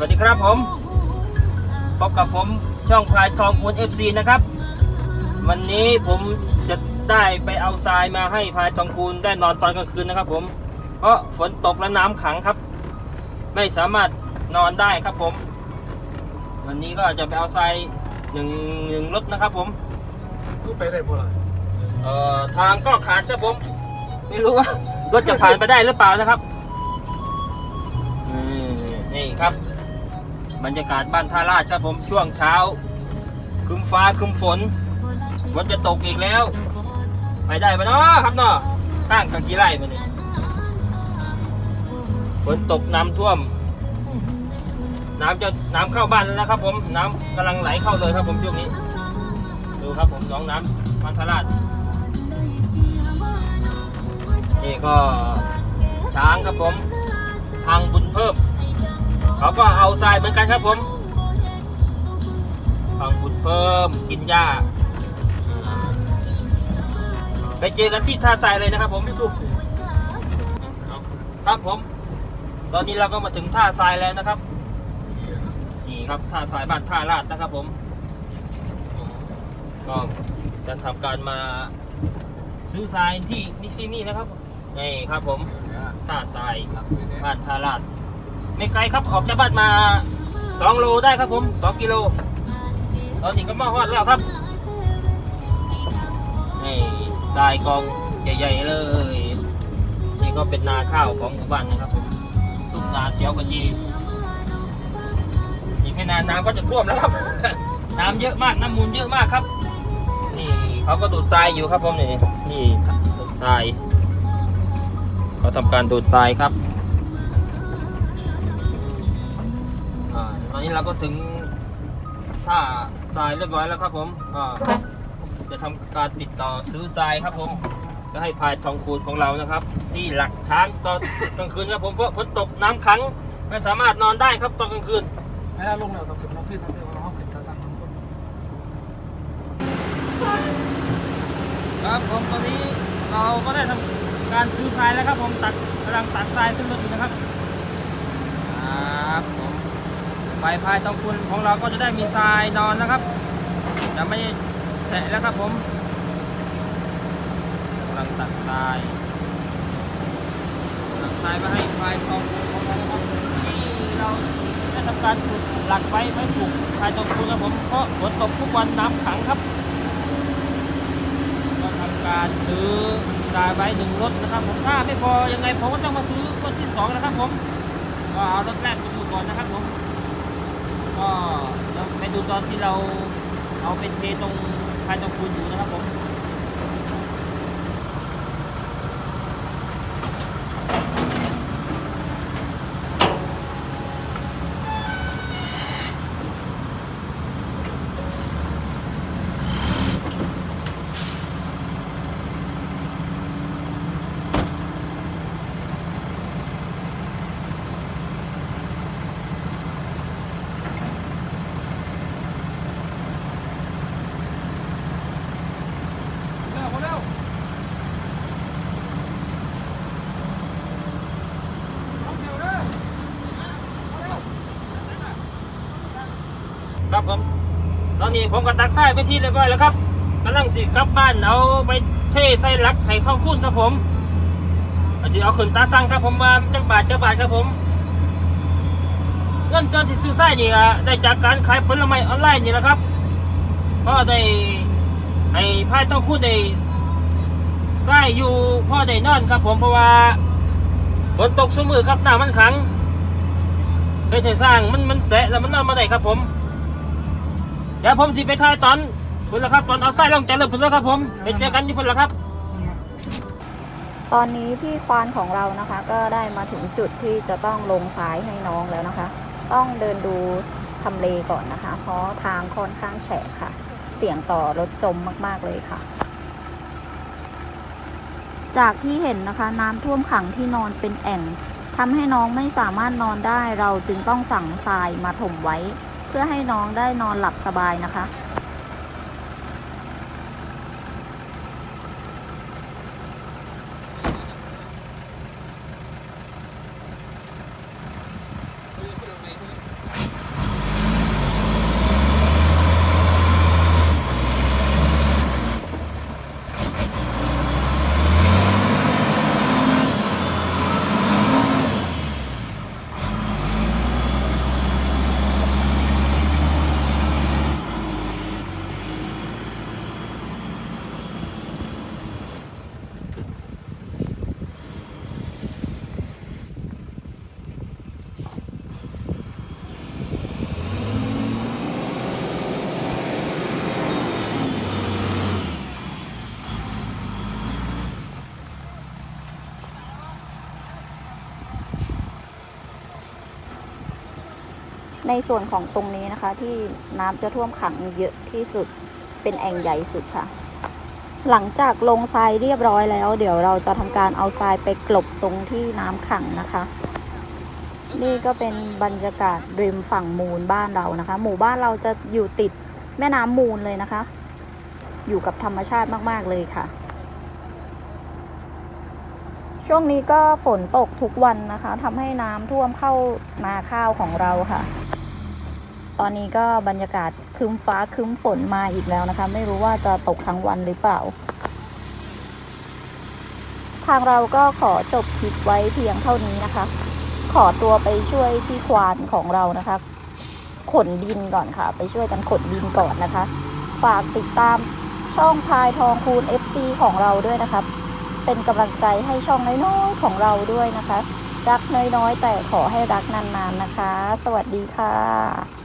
วัสดีครับผมพบกับผมช่องพลายทองคูณ FC นะครับ วันนี้ผมจะได้ไปเอาทรายมาให้พลายทองคูณได้นอนตอนกลางคืนนะครับ ผม เพราะฝนตกและน้ำขังครับ ไม่สามารถนอนได้ครับผม วันนี้ก็จะไปเอาทรายหนึ่งหนึ่งรถนะครับ ผมรูปไปได้บ่ล่ะเอ่อทางก็ขาดครับผมไม่รู้ว่ารถจะผ่านไปได้หรือเปล่านะครับอืมนี่ครับ บรรยากาศบ้านท่าลาดครับผมช่วงเช้าคึมฟ้าคึมฝนฝนจะตกอีกแล้ว ไปได้ปะเนาะครับเนาะตั้งกังกีไร่มาเนี่ยฝนตกน้ำท่วม น้ำจะน้ำเข้าบ้านแล้วนะครับ ผมน้ำกำลังไหลเข้าเลยครับผมช่วงนี้ ดูครับผมสองน้ำมันทราดนี่ก็ช้างครับผม ทางบุญเพิ่ม เขาก็เอาทรายเหมือนกันครับผมทางบุญเพิ่มกินหญ้าไปเจอกันที่ท่าทรายเลยนะครับผมไม่ถูกครับผม ตอนนี้เราก็มาถึงท่าทรายแล้วนะครับ นี่ครับท่าทรายบ้านท่าลาดนะครับผม ก็จะทำการมาซื้อทรายที่นี่ที่นี่นะครับนี่ครับผมท่าทรายบ้านท่าลาด ไม่ไกลครับออกจากบ้านมา2โลได้ครับผม2กิโลตอนนี้ก็มาฮอดแล้วครับนี่ทรายกองใหญ่ๆเลย นี่ก็เป็นนาข้าวของหมู่บ้านนะครับทุ่งนาเขียวกจีอีกไม่นานน้ำก็จะท่วมแล้วครับ น้ำเยอะมากน้ำมูลเยอะมากครับ นี่เขาก็ดูดทรายอยู่ครับผมนี่นี่ดูดทรายเขาทำการดูดทรายครับ อาตอนนี้เราก็ถึงท่าทรายเรียบร้อยแล้วครับผมก็จะทำการติดต่อซื้อทรายครับผม ก็ให้พายทองคูณของเรานะครับ ที่หลักช้างตอนกลางคืนครับผมเพราะฝนตกน้ำขังไม่สามารถนอนได้ครับตอนกลางคืนไม่ได้ลงแล้วต้องขึ้นมาขึ้นนะเดี๋ยวเราขึ้นทางสั่งทั้งต้นครับผมตอนนี้เราก็ได้ทำการซื้อทรายแล้วครับผมตัดกำลังตัดทรายขึ้นรถอยู่นะครับครับผม ไฟพายตองคุณของเราก็จะได้มีทรายนอนนะครับ จะไม่แฉะแล้วครับผมกำลังตัดทรายตัดทรายมาให้พายตองคุณของเรานะครับที่เราได้ทำการปลูกหลักไว้ไว้ปลูกพายตองคุณครับผมเพราะฝนตกทุกวันน้ำขังครับก็ทำการซื้อทรายไว้หนึ่งรถนะครับ ผมถ้าไม่พอยังไงผมก็ต้องมาซื้อรถที่สองนะครับผมก็เอารถแรกไปดูก่อนนะครับผม ก็เราไปดูตอนที่เราเอาเป็นเทตรงภายตรงคูนอยู่นะครับผม ครับผมตอนนี้ผมก็ตักทรายไปที่เรียบร้อยแล้วครับกำลังสิกลับบ้านเอาไปเทใส่หลักให้เข้าคุ้นครับผมอาจจะเอาขึ้นตาสั่งครับผมมาจักบาทจักบาทครับผมเงินจนที่ซื้อไส้นี่ก็ได้จากการขายผลไม้ออนไลน์นี่แหละครับพราะได้ให้พายต้องพูดได้ไส้อยู่พ่อได้นอนครับผมเพราะว่าฝนตกสมือครับหน้ำมันขังเฮ็ดให้สร้างมันมันแสะแล้วมันนอนมาได้ครับผม เดี๋ยวผมสิไปถ่ายตอนพุ่นละครับตอนเอาไส้ลงจากรถพุ่นล้วครับผมไปเจอกันที่พุ่นละครับ ตอนนี้พี่ควานของเรานะคะ ก็ได้มาถึงจุดที่จะต้องลงซ้ายให้น้องแล้วนะคะ ต้องเดินดูทำเลก่อนนะคะ เพราะทางค่อนข้างแฉะค่ะ เสี่ยงต่อรถจมมากๆเลยค่ะ จากที่เห็นนะคะ น้ำท่วมขังที่นอนเป็นแอ่งทำให้น้องไม่สามารถนอนได้ เราจึงต้องสั่งทรายมาถมไว้ เพื่อให้น้องได้นอนหลับสบายนะคะ ในส่วนของตรงนี้นะคะ ที่น้ำจะท่วมขังเยอะที่สุดเป็นแอ่งใหญ่สุดค่ะ หลังจากลงทรายเรียบร้อยแล้ว เดี๋ยวเราจะทำการเอาทรายไปกลบตรงที่น้ำขังนะคะ นี่ก็เป็นบรรยากาศริมฝั่งมูลบ้านเรานะคะ หมู่บ้านเราจะอยู่ติดแม่น้ำมูลเลยนะคะ อยู่กับธรรมชาติมาก ๆ เลยค่ะ ช่วงนี้ก็ฝนตกทุกวันนะคะทำให้น้ำท่วมเข้านาข้าวของเราค่ะ ตอนนี้ก็บรรยากาศคึ้มฟ้าคึ้มฝนมาอีกแล้วนะคะ ไม่รู้ว่าจะตกทั้งวันหรือเปล่า ทางเราก็ขอจบคลิปไว้เพียงเท่านี้นะคะ ขอตัวไปช่วยพี่ควานของเรานะคะ ขนดินก่อนค่ะ ไปช่วยกันขนดินก่อนนะคะ ฝากติดตามช่องพายทองคูณ FC ของเราด้วยนะครับ เป็นกำลังใจให้ช่องน้อยๆของเราด้วยนะคะ รักน้อยๆ แต่ขอให้รักนานๆนะคะ สวัสดีค่ะ